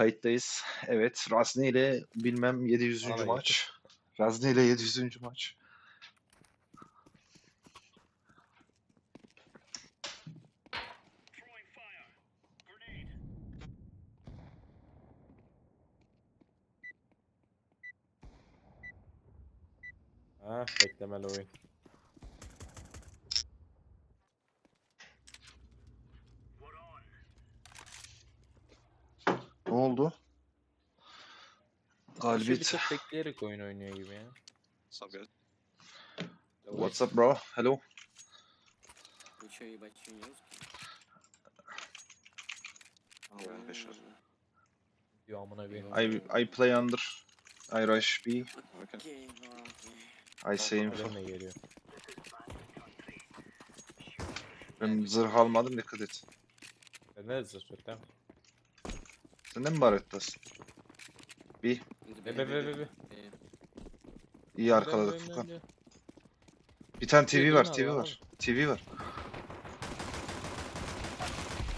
Kayıttayız. Evet, Razni ile bilmem 700. Bana da maç. Razni ile 700. maç. Ha beklemeli oyun. Ne oldu? Galibiyet. Bir Galibiyet. tık bekleyerek oyun oynuyor gibi ya. What's up, guys? What's up bro? Hello. Ничего ебать, что не русский? Yeah, they should. Diyor amına koyayım. I, I play under. I rush B. Okay. Окей, ну окей. I say info. Adem de geliyor. Ben zırh almadım dikkat et. E ne zırh değil mi? Sen de mi barettasın? Ну, Be be be be be. İyi arkaladık Furkan. Bir tane TV var, TV var. TV var.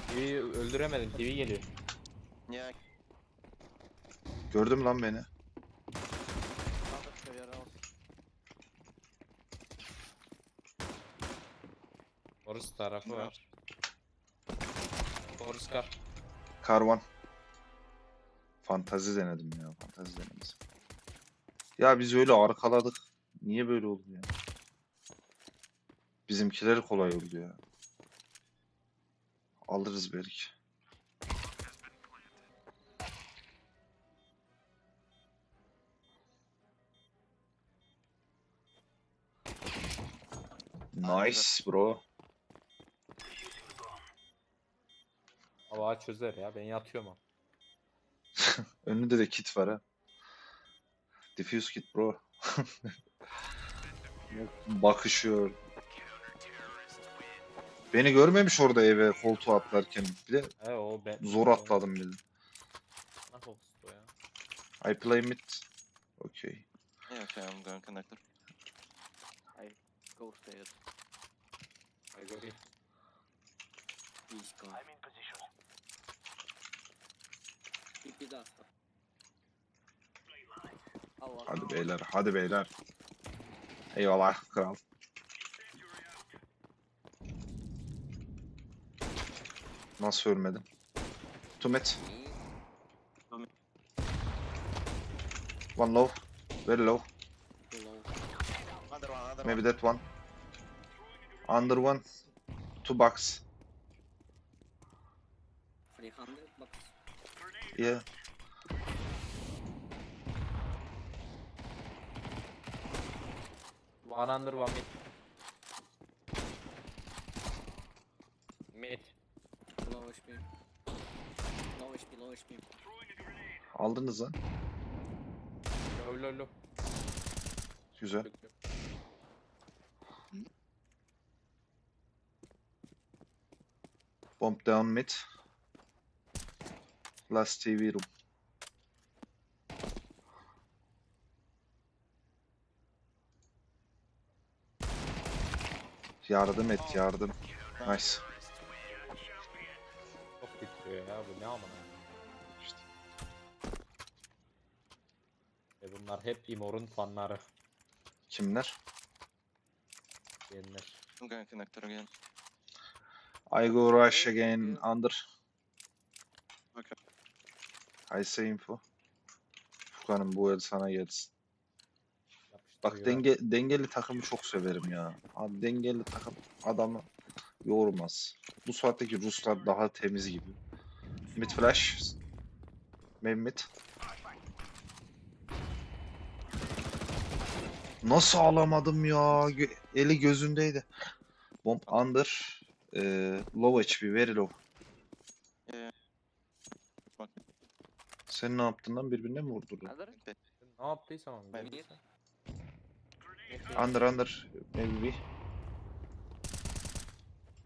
TV'yi öldüremedim. TV geliyor. Ya Gördüm lan beni. kaldır şu tarafı var. Horus kar. Karvan. Fantazi denedim ya. Fantazi denedim. Ya biz öyle arkaladık. Niye böyle oldu ya? Bizimkileri kolay oldu ya. Alırız belki. Nice bro. Hava çözer ya. Ben yatıyorum ama. Önünde de kit var ha. Diffuse kit bro. Bakışıyor. Beni görmemiş orada eve koltuğa atlarken. Bir de He, o zor atladım bile. Ne fokustu ya? I play mid. Okay. Yeah, okay, I'm going connector. I go stairs. I go here. He's gone. I'm in position. Tipi de hasta. Allah. Hadi beyler, hadi beyler. Eyvallah kral. Nasıl ölmedim? Tumet. One low. Very low. Maybe that one. Under one. Two. 300 bucks. Yeah. One under one mid. Mid. Low HP. Low HP, low HP. Aldınız lan. Low low low. Güzel. Bomb down mid. Last TV room. Yardım et yardım. Nice. Çok bitiriyor ya bu ne amına. İşte. E bunlar hep Imor'un fanları. Kimler? Diyenler. I'm going connector again. I go rush again under. Okay. I say info. Furkan'ım bu el sana gelsin. Bak Yapıştırıyor. denge, dengeli takımı çok severim ya. Abi dengeli takım adamı yormaz. Bu saatteki Ruslar daha temiz gibi. Mid flash. Mehmet. Nasıl alamadım ya? Eli gözündeydi. Bomb under. Eee low HP, very low. Fuck. Sen ne yaptın lan? Birbirine mi vurdun? Other? Ne yaptıysam. Ben-. Under, under. Maybe.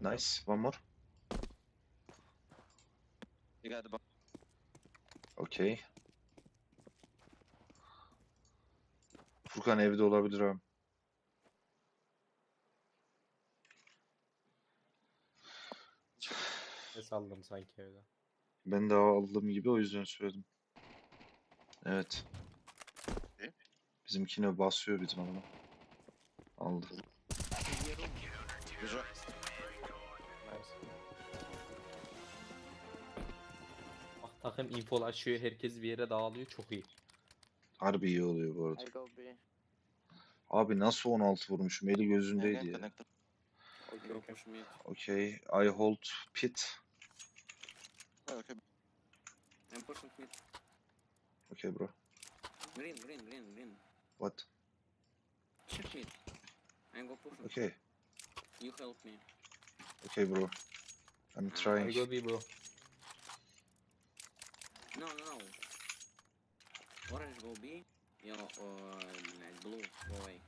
Nice. One more. You got the bomb. Okey. Furkan evde olabilir abi. Ne saldım sanki evde. Ben de aldığım gibi o yüzden söyledim. Evet. Ne? Bizimkine basıyor bizim adama. Aldı. Güzel. Bak takım infolaşıyor. Herkes bir yere dağılıyor. Çok iyi. Harbi iyi oluyor bu arada. I go B. Abi nasıl 16 vurmuşum? Eli gözündeydi ya. connected. Okay, go push mid. Okay. I hold pit. Okay. I'm pushing mid. Okay bro. Green, green, green, green. What? Check mid. I'm go pushing. Okay. You help me. Okay bro. I'm I trying. go B bro. No, no, no. Orange go B. Or like blue go away.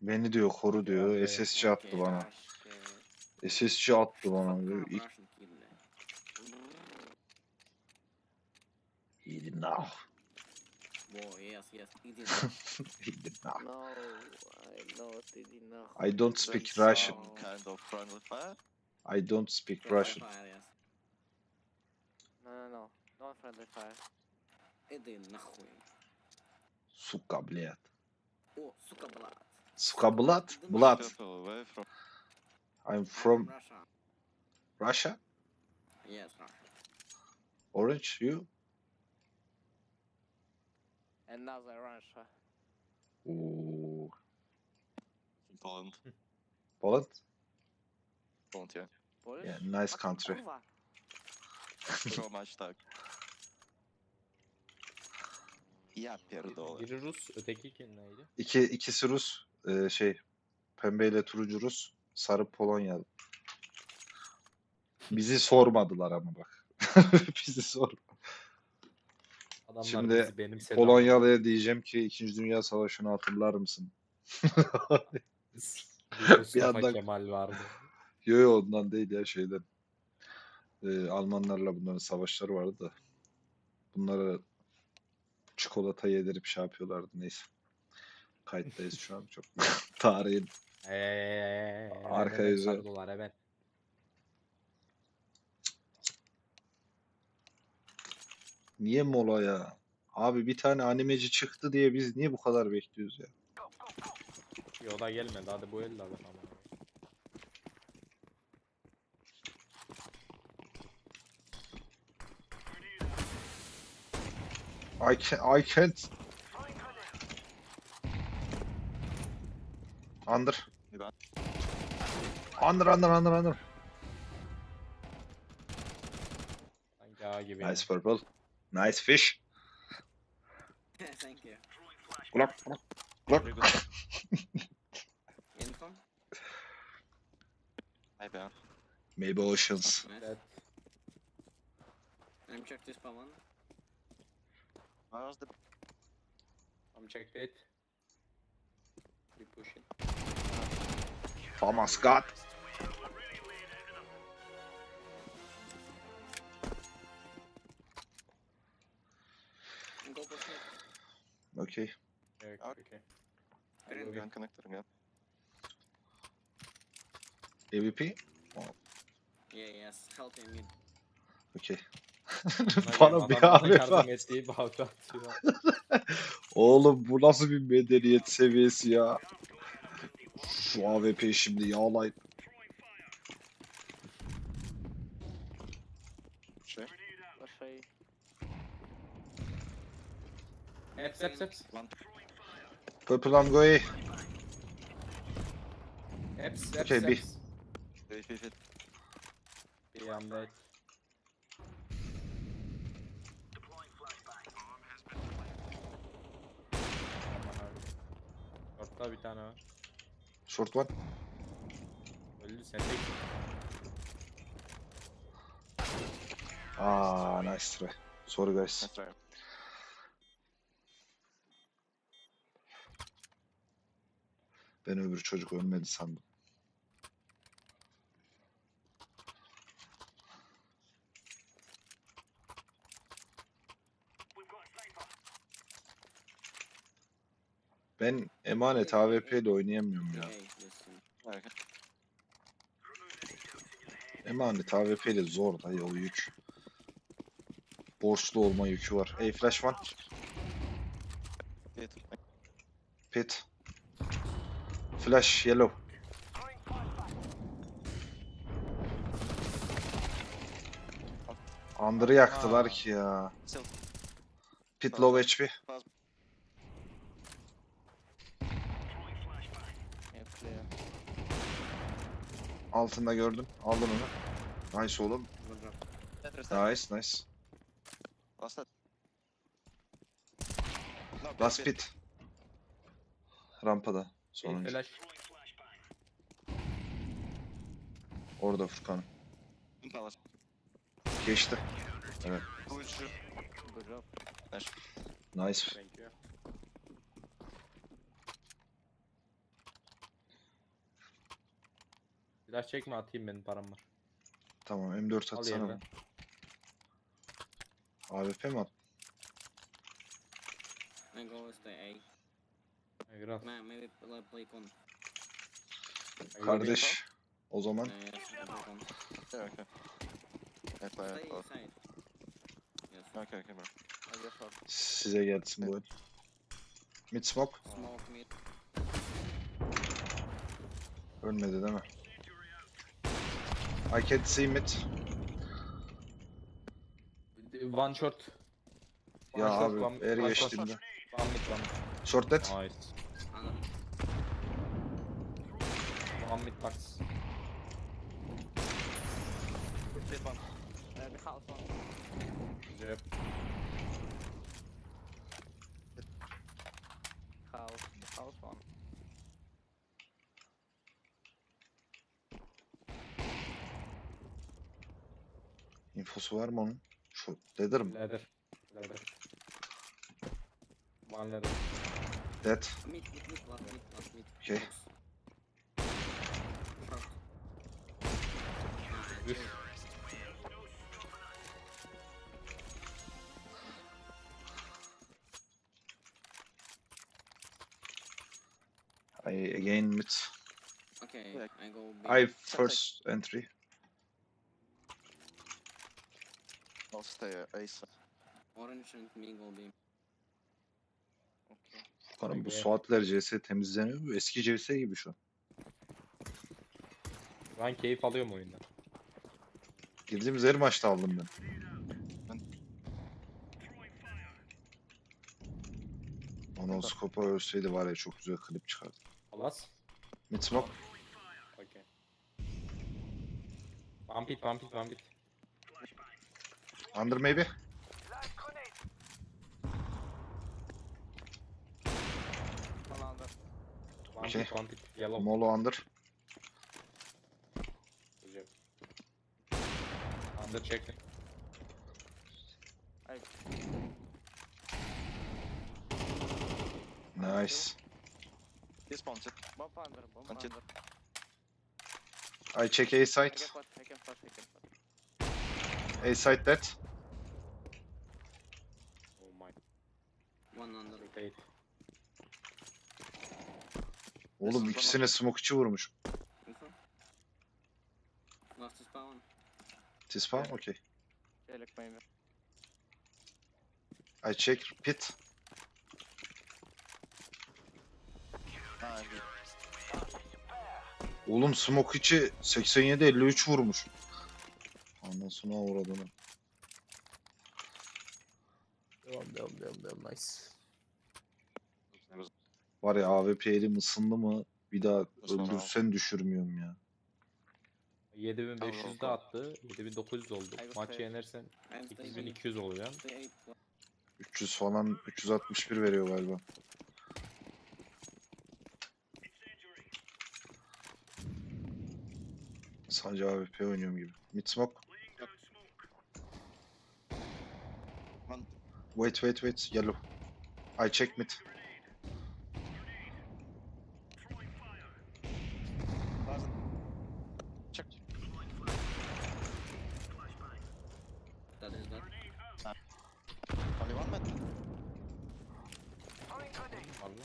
Beni diyor koru diyor. evet. SSC attı Okay, bana. rush, uh, SSC attı bana. diyor. İlk them. he did now. Whoa, yes, yes, he did. He did now. No, I know they did not. I don't speak That's Russian. some kind of friendly fire. I don't speak Friendly Russian. fire, yes. No, no, no. No friendly fire. Иди нахуй. Сука, блядь. О, сука, блад. Сука, blood? Иди Blood. Careful away from. I'm I'm from Russia. Russia. Yes, Russia. Orange, you? Another Russia. Ooh. Poland. Poland? Poland, yeah. Polish? Yeah, nice A co country. kurwa? Match tak. Ja pierdolę. Biri Rus, öteki kim neydi? İki, ikisi Rus. Ee, şey, pembeyle turuncu Rus. Sarı Polonyalı. Bizi sormadılar ama bak. Bizi sor. Adamlar Şimdi benimsedi. Polonyalı'ya diyeceğim ki 2. Dünya Savaşı'nı hatırlar mısın? Bir yandan- Kemal vardı. Yo yo ondan değil ya şeyden. Ee, Almanlarla bunların savaşları vardı da. Bunları çikolata yedirip şey yapıyorlardı neyse. Kayıttayız şu an çok. Tarihin. Eee, Arka yüzü. sardılar Niye mola ya? Abi bir tane animeci çıktı diye biz niye bu kadar bekliyoruz ya? Yo da gelmedi hadi bu elle alın ama. I can I can't. Under. Ben- Under under under under. Sanki ağa gibi. Nice purple. Nice fish. Thank you. Kulak kulak. Kulak. Very good. Info? Maybe. huh? Maybe oceans. Nice. Evet. I'm check this one How's the I'm checked it. We push it. Thomas Scott. Okay. Okay, Okay. okay. Green. gun connector again? AVP. Yeah, yes. Help him mid. Okay. Bana bir abi yardım var. ettiği balta atıyor. Oğlum bu nasıl bir medeniyet seviyesi ya? Şu AWP şimdi yağlayın. Şey. Russia. Heps heps heps. Purple I'm going. Heps heps Okay, bir. heps. Wait, wait, wait. Bir anda et. Aman abi. Short'ta bir tane var. Short one. Öldü sen de Aa nice try. Sorry guys. Nice try. Ben öbür çocuk ölmedi sandım. Ben emanet AWP ile oynayamıyorum ya. Emanet AWP ile zor dayı o yük. borçlu olma yükü var. A flash one. Pit. Pit. Flash yellow. Under'ı yaktılar Aa. ki ya. Pit low HP. Altında gördün. Aldın onu. Nice oğlum. Nice nice. Last pit. Rampada. Şey, Sonuncu. flash. Orada Furkan. Geçti. Good job. Nice. Thank you. Flash çekme atayım benim param var. Tamam M4 Al atsana. yerine. AWP mi at? I go stay A. Egrat. Man, maybe play, play con. Kardeş. O zaman yes, play con. Yeah, okay. I play Stay it. İnside. Yes. Okay, okay, bro. I just shot. size gelsin bu. Mid smoke. Smoke mid. Ölmedi değil mi? I can see mid. One shot. One Ya shot, abi one- er. One mid, one mid. Short dead. Nice. Under. One mid box. Pit one. Uh, the house one. Güzel. House. The house one. Infosu var mı onun? Şu dedir mi? Leather. Leather. One leather. Dead. Mid, mid, mid, last mid, mid. Okay. Box. Short. Üf. I again mid. Okay. I go B. I first entry. I'll stay ace. Orange and me go B. Okay. Furkan'ım bu saatler CS temizleniyor. Bu eski CS gibi şu an. Ben keyif alıyorum oyundan. Girdiğimiz her maçta aldım ben. Monoskopa ölseydi var ya çok güzel klip çıkardı. Alas. Mid smoke. Okay. One pit, one pit, one pit. Under maybe. Under. One Okay. Yellow. Molo under. Güzel. Under çekti. I Nice. One, it. bomb under. Bomb One chip. under. I check A I site. can flash. I can flash. I can flash. A site dead. Oh my. One under. Rotate. Oğlum ikisine smoke içi vurmuş. Info. Last spawn. Tispan? Okay. Relic maybe. I check pit. Good. Oğlum smoke içi 87 53 vurmuş. Anasına uğradığını. Devam, devam, devam, devam. Nice. Var ya AWP elim ısındı mı bir daha öldürsen düşürmüyorum ya. 7500 de attı. 7900 oldu. Maçı yenersen I'm stay B. 8200 oluyor. Stay A. 300 falan 361 veriyor galiba. Sadece AWP oynuyorum gibi. Mid smoke. Wait wait wait yellow. I check mid. Last. Check. That is that. Only one mid. Valla.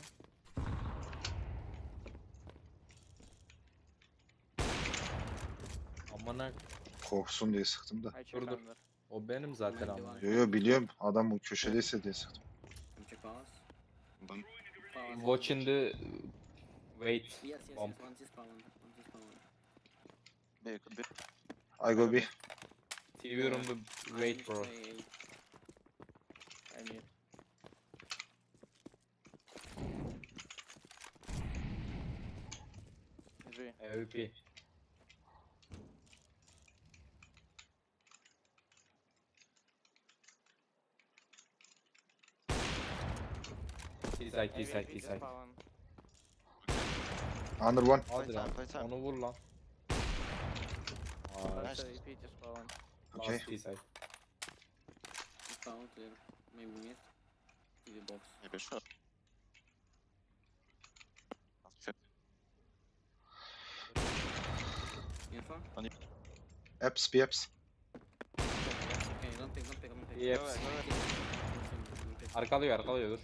Amına Korksun diye sıktım da. Check Dur, dur. O benim zaten ama. Yo yo biliyorum adam bu köşedeyse diye sıktım. Bomb. Powers. Watching the wait. Yes, yes, yes. bomb. One is power. One is power. B could be. I go B. TV room the wait bro. I need. Three. T-side, T-side, AWP T-side. spawn. Under one. Hadi lan. Playtime, playtime. Onu vur lan. Aa, Nice. AWP to spawn. Okay. last T-side. It's power clear. Maybe mid. TV box. Maybe fit. Info? Apps B apps. Okay, don't pick, don't pick, don't pick. Yep. Arkalıyor, arkalıyor dur.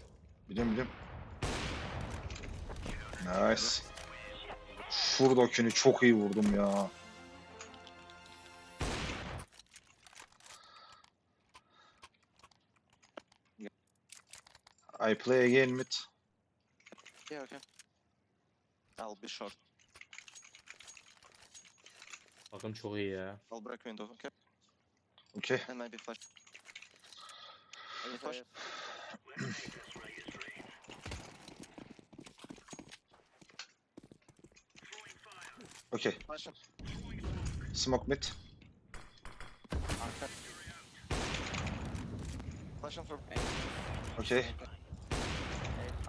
Biliyorum biliyorum. Nice. Şuradakini çok iyi vurdum ya. I play again mid. Yeah, okay. I'll be short. Bakın çok iyi ya. I'll break window, okay? Okay. And maybe flash. Any flash? yes. Okay. Flash him. Smoke mid. Arka. Flash him for Okay.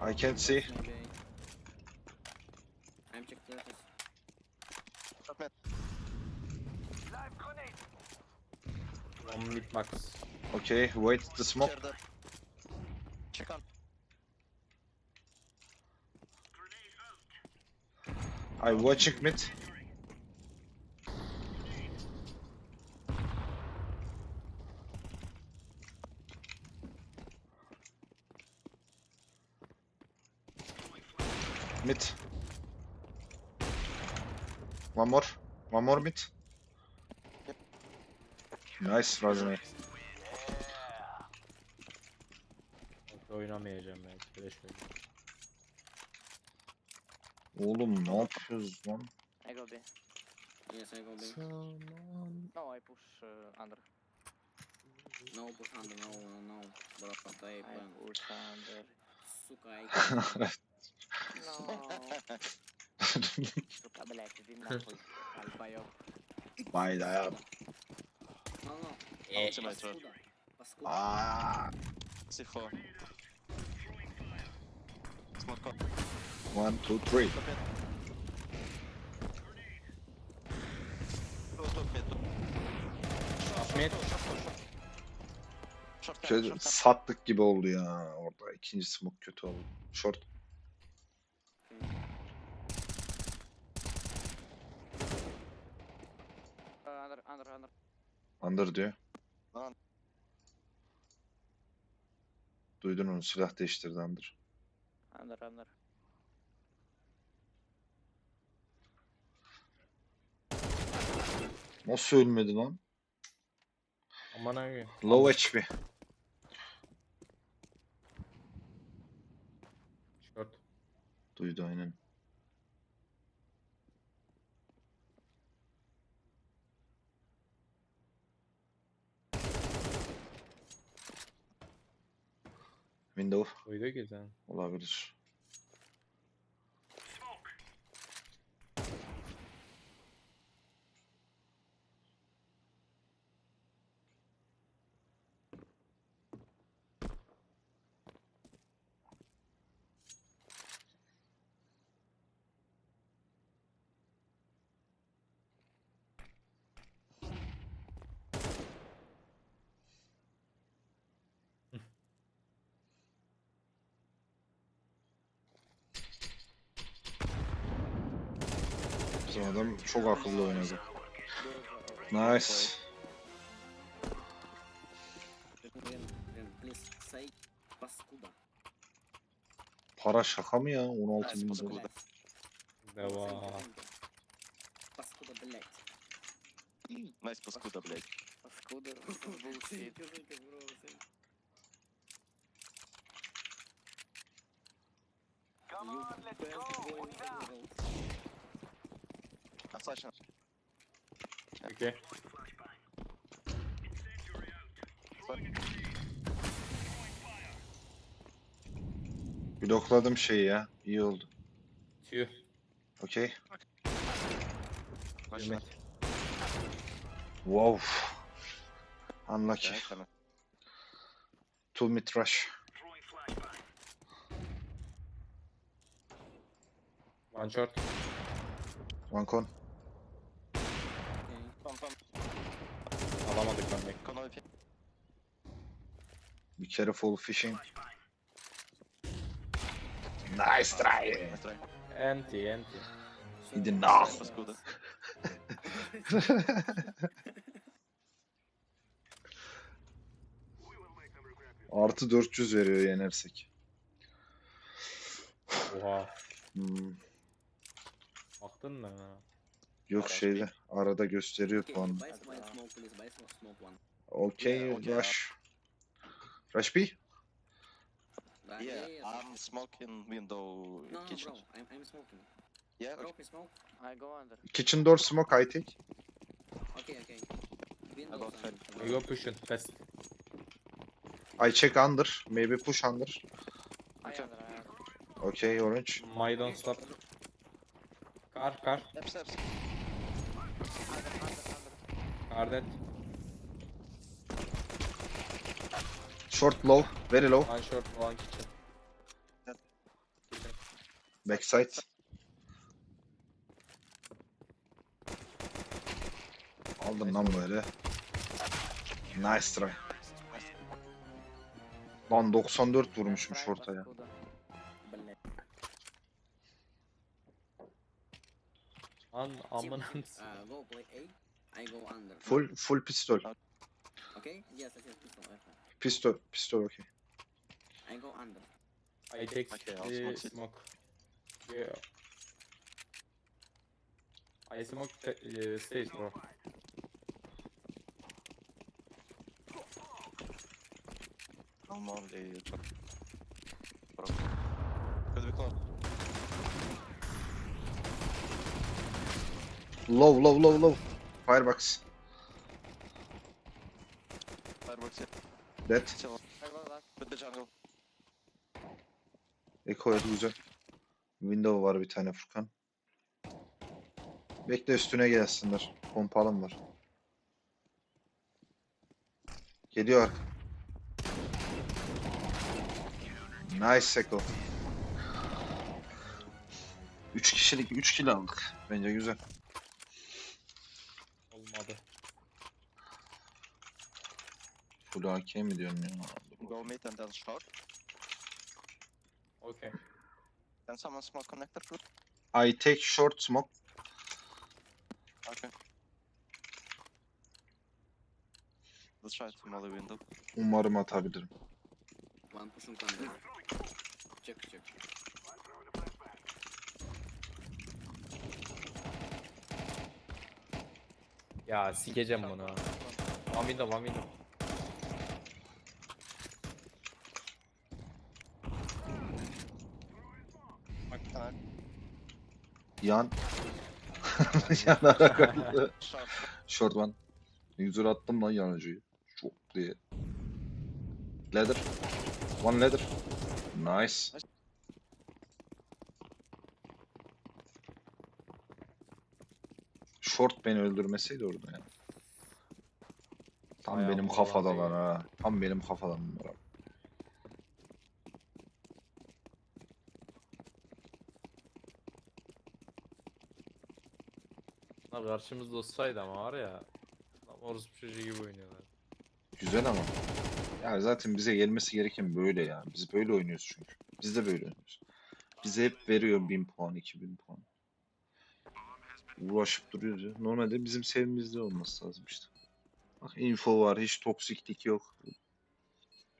I can't see. Maybe. I'm check clear. yes. short mid. One mid max. Okay. Wait the smoke. Here, there. Check on. I watching mid. mid. One more. One more mid. Nice Razmi. Oynamayacağım ben. Flash Oğlum ne yapıyoruz lan? I B. Yes, I go B. No, I push uh, under. No, push under, no, no, no. Bro, I plan. I push under. Suka, I No. Сука, блядь, иди нахуй. Долбоёб. Vay dayan. No, no. Eh, Паскуда. Паскуда. Aa, C4. Smoke on. one, two, three. Top mid. Two, two mid. two. Top mid. Short cap, Şöyle short cap. sattık gibi oldu ya orada. İkinci smoke kötü oldu. Short. Under, under, under. Under diyor. Lan. Duydun onu silah değiştirdi Under. Under, under. Nasıl ölmedi lan? Aman abi. Low HP. Short. Duydu aynen. Window Duydu güzel. olabilir. Bizim adam çok akıllı oynadı. Nice. Ren, Ren, please say паскуда. Para şaka mı ya? 16 bin Nice, dolar. Devam. Паскуда, блядь. Nice паскуда, блядь. Паскуда. Scooter. This is bullshit. Thank you, thank you, bro. Thank you. Come You on, let's best go. Flashing. Okay. Blokladım şeyi ya. İyi oldu. Tüh. Okey. Yemek. Wow. Unlucky. Two mid rush. One short. One con. Okay. Come, come. Alamadık ben over Be careful fishing. Nice try. Anti anti. He did not. Artı 400 veriyor yenersek. Oha. Hmm. Baktın mı? Yok şeyde. Arada gösteriyor Okay, puanı. Yeah, okay. rush. Rush B? Yeah. I'm smoking window No, no, kitchen. bro. I'm, I'm smoking. Yeah, okay. Drop me smoke. I go under. Kitchen door smoke I take. Okay, okay. I Windows got and- We go pushing fast. I check under. Maybe push under. I Okay. under. I under. Okay orange. My don't stop. Kar kar. Step, steps. Kardet. Short low, very low. One short, one kitchen. Backside. Aldım lan böyle. Nice try. Lan 94 vurmuşum ortaya. An amına. Uh. I go under. Full full pistol. Okay? Yes, yes, yes. Pistol. okay. Pistol. Pistol okay. I go under. I take Okay, I'll the smoke it. smoke. Yeah. I smoke uh, stage bro. I'm only top. Bro. Could be close. Low low low low. Firebox. Here. Dead. Last. with the jungle. Güzel. Window var bir tane Furkan. Bekle üstüne gelsinler. Pompalım var. Geliyor arka. Nice Eko. 3 kişilik 3 kill aldık. Bence güzel. Full AK mi diyorum ya? Go mid and then short. Okay. Can someone smoke connector please? I take short smoke. Okay. Let's try to molly window. Umarım atabilirim. One pushing under. Check, check. Ya sikeceğim bunu. One window one window. Uh, Yan. Yanarak öldü. short. One. User attım lan yanıcıyı. Çok diye. Ladder. One ladder. Nice. Short beni öldürmeseydi orada ya. Tam Bayağı benim kafadalar ha. Tam benim kafadan Bunlar karşımızda olsaydı ama var ya. Tam orospu çocuğu gibi oynuyorlar. Güzel ama. Ya zaten bize gelmesi gereken böyle ya. Biz böyle oynuyoruz çünkü. Biz de böyle oynuyoruz. Bize hep veriyor 1000 puan, 2000 puan. Uğraşıp duruyoruz ya. Normalde bizim sevimizde olması lazım işte. Bak info var, hiç toksiklik yok.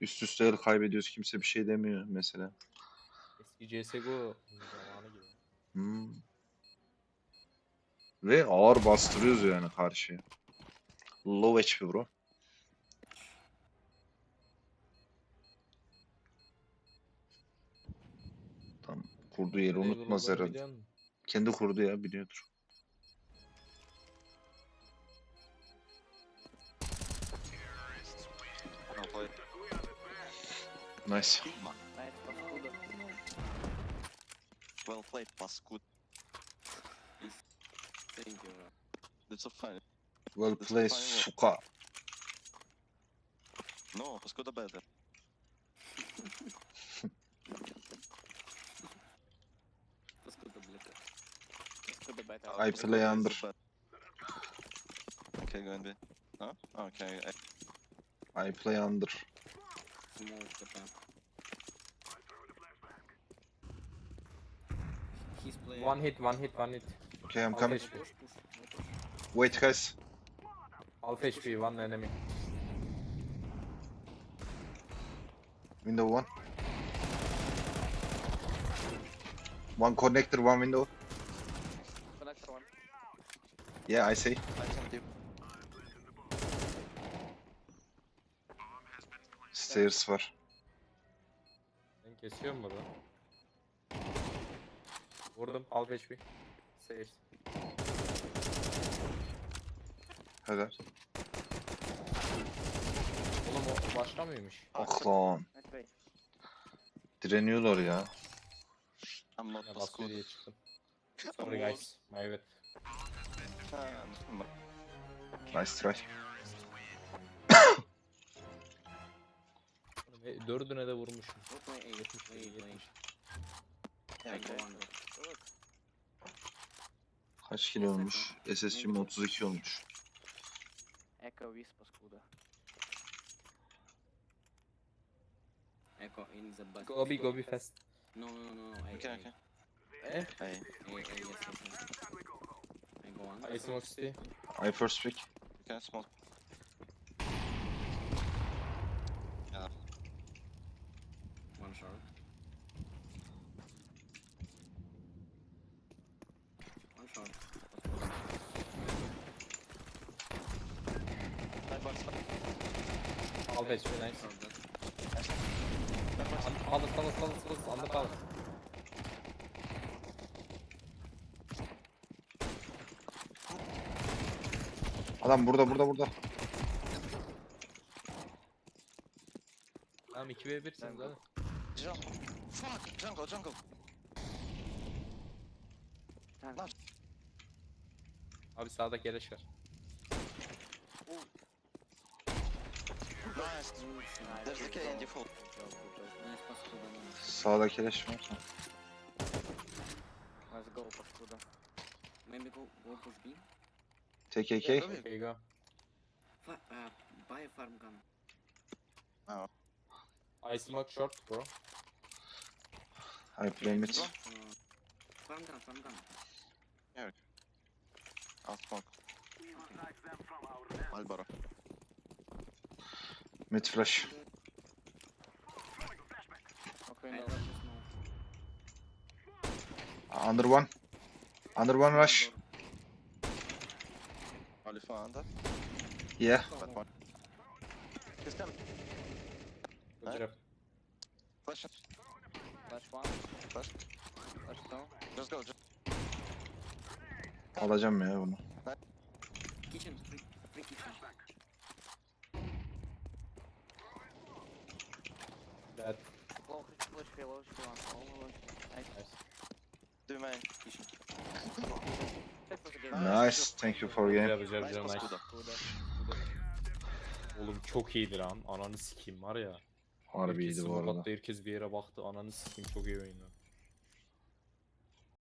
Üst üste kaybediyoruz, kimse bir şey demiyor mesela. Eski CSGO zamanı gibi. Hmm. Ve ağır bastırıyoruz yani karşıya. Low HP bro. Tam kurduğu yeri unutmaz herhalde. Kendi kurdu ya biliyordur. Nice. Well played, Paskut. Thank you, man. That's a fine. Well That's played, fine. suka. No, let's oh, go to bed. Let's go to bed. Let's go to bed. I play under. Okay, go in be. Okay. I- play under. He's playing. One hit, one hit, one hit. Okay I'm coming. HP. Wait guys. Half HP, one enemy. Window one. One connector, one window. Connector one. Yeah I see. Stairs var. Ben kesiyorum burada. Vurdum, half HP. Stairs. Helal. Oğlum o başka mıymış? Ah lan. Direniyorlar ya. I'm not Ya Paskuda. basıyor diye çıktım. Sorry guys, my bad. Nice try. Dördüne de vurmuşum. Yetmiş, yetmiş. Yeah, I go okay. under. Good. Kaç kilo olmuş? SSC'm 32 olmuş. Echo Wisp Skuda. Echo in the bus. Gobi Gobi fast. No no no. I, okay okay. Eh? I, I, I, yes, yes, yes. I go on. I smoke C. I first pick. You can smoke. Alır, alır, alır, alır, alır, alır. Adam burada burada burada. Tamam 2v1'siniz hadi. Jungle. Fuck, jungle, jungle. Tank. Abi sağda geleş var. Nice. There's the K in default. Ona jest paskuda. no. Let's go, paskuda. Maybe go, go push B? Tek AK. Okay, go. Fa uh, buy a farm gun. I smoke short bro. I play mid. Uh, farm gun, farm gun. Al smoke. Al bara. Mid flash. Under one. Under one rush. Oliver under. Yeah. Bad one. He's coming. Good job. Flash. Flash one. Flash. Flash two. Just go. Just Alacağım ya bunu. Kitchen, free, free kitchen. Bad. Low flash free, low HP one. All low HP. Nice. Nice. do main. Kitchen. Check for the game. Nice. You for game. Güzel güzel güzel nice. Oğlum çok iyiydi lan. Ananı sikeyim var ya. Harbi iyiydi bu Herkes arada. Herkes bir yere baktı. Ananı sikeyim çok iyi oynadı.